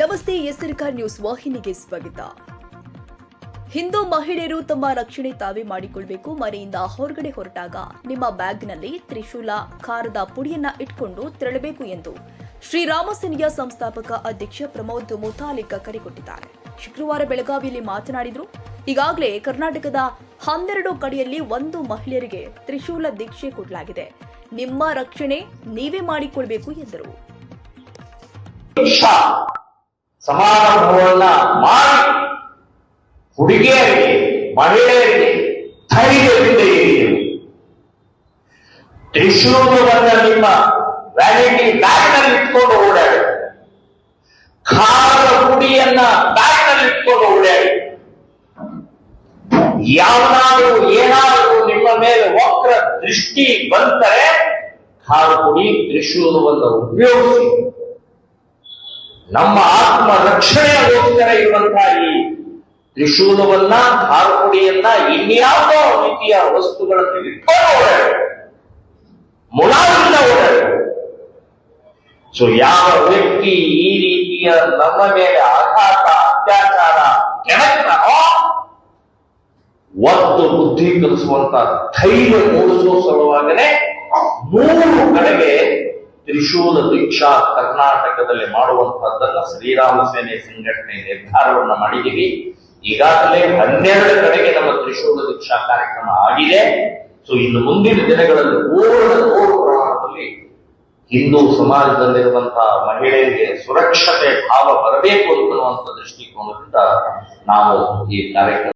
ನಮಸ್ತೆ ಎಸರಿಕಾ ನ್ಯೂಸ್ ವಾಹಿನಿಗೆ ಸ್ವಾಗತ. ಹಿಂದೂ ಮಹಿಳೆಯರು ತಮ್ಮ ರಕ್ಷಣೆ ತಾವೇ ಮಾಡಿಕೊಳ್ಬೇಕು, ಮನೆಯಿಂದ ಹೊರಗಡೆ ಹೊರಟಾಗ ನಿಮ್ಮ ಬ್ಯಾಗ್ನಲ್ಲಿ ತ್ರಿಶೂಲ ಖಾರದ ಪುಡಿಯನ್ನ ಇಟ್ಕೊಂಡು ತೆರಳಬೇಕು ಎಂದು ಶ್ರೀರಾಮ ಸೇನೆಯ ಸಂಸ್ಥಾಪಕ ಅಧ್ಯಕ್ಷ ಪ್ರಮೋದ್ ಮುತಾಲಿಕ ಕರೆ ಕೊಟ್ಟಿದ್ದಾರೆ. ಶುಕ್ರವಾರ ಬೆಳಗಾವಿಯಲ್ಲಿ ಮಾತನಾಡಿದರು, ಈಗಾಗಲೇ ಕರ್ನಾಟಕದ ಹನ್ನೆರಡು ಕಡೆಯಲ್ಲಿ ಒಂದು ಮಹಿಳೆಯರಿಗೆ ತ್ರಿಶೂಲ ದೀಕ್ಷೆ ಕೊಡಲಾಗಿದೆ. ನಿಮ್ಮ ರಕ್ಷಣೆ ನೀವೇ ಮಾಡಿಕೊಳ್ಬೇಕು ಎಂದರು. ಸಮಾರಂಭವನ್ನ ಮಾಡಿ ಹುಡುಗಿಯರಿಗೆ, ಮಹಿಳೆಯರಿಗೆ ಧೈರ್ಯದಿಂದ ಇರಿದರು ತ್ರಿಶೂಲವನ್ನ ನಿಮ್ಮ ವ್ಯಾಲಿಟಿ ಬ್ಯಾಗ್ನಲ್ಲಿ ಇಟ್ಕೊಂಡು ಓಡಾಡಿ. ಖಾರದ ಪುಡಿಯನ್ನ ಬ್ಯಾಗ್ನಲ್ಲಿ ಇಟ್ಕೊಂಡು ಓಡಾಡಿ. ಯಾವನಾದರೂ ಏನಾದರೂ ನಿಮ್ಮ ಮೇಲೆ ವಕ್ರ ದೃಷ್ಟಿ ಬಂದರೆ ಖಾರ ಪುಡಿ ತ್ರಿಶೂಲವನ್ನು ಉಪಯೋಗಿಸಿ. ನಮ್ಮ ಆತ್ಮ ರಕ್ಷಣೆಗೋಸ್ಕರ ಇರುವಂತಹ ಈ ತ್ರಿಶೂಲವನ್ನ ಧಾರಪುಡಿಯನ್ನ ಇನ್ಯಾವುದೋ ರೀತಿಯ ವಸ್ತುಗಳನ್ನು ಇಟ್ಕೊಂಡು ಮುಲಾಮಿಂದ ಓಡಾಡಿ. ಸೊ ಯಾವ ವ್ಯಕ್ತಿ ಈ ರೀತಿಯ ನಮ್ಮ ಮೇಲೆ ಆಘಾತ, ಅತ್ಯಾಚಾರ ಕೆಣಕ್ತಾನೋ ಒಂದು ಬುದ್ಧಿ ಕಲಿಸುವಂತ ಧೈರ್ಯ ಮೂಡಿಸುವ ಸಲುವಾಗಲೇ ಮೂರು ಕಡೆಗೆ ತ್ರಿಶೂಲ ದೀಕ್ಷಾ ಕರ್ನಾಟಕದಲ್ಲಿ ಮಾಡುವಂತಹದ್ದನ್ನ ಶ್ರೀರಾಮ ಸೇನೆ ಸಂಘಟನೆ ನಿರ್ಧಾರವನ್ನ ಮಾಡಿದ್ದೀವಿ ಈಗಾಗಲೇ ಹನ್ನೆರಡು ಕಡೆಗೆ ನಮ್ಮ ತ್ರಿಶೂಲ ದೀಕ್ಷಾ ಕಾರ್ಯಕ್ರಮ ಆಗಿದೆ. ಸೊ ಇನ್ನು ಮುಂದಿನ ದಿನಗಳಲ್ಲಿ ಪೂರ್ಣ ನೂರು ಪ್ರಮಾಣದಲ್ಲಿ ಹಿಂದೂ ಸಮಾಜದಲ್ಲಿರುವಂತಹ ಮಹಿಳೆಯರಿಗೆ ಸುರಕ್ಷತೆ, ಭಾವ ಬರಬೇಕು ಅನ್ನುವಂಥ ದೃಷ್ಟಿಕೋನದಿಂದ ನಾವು ಈ ಕಾರ್ಯಕ್ರಮ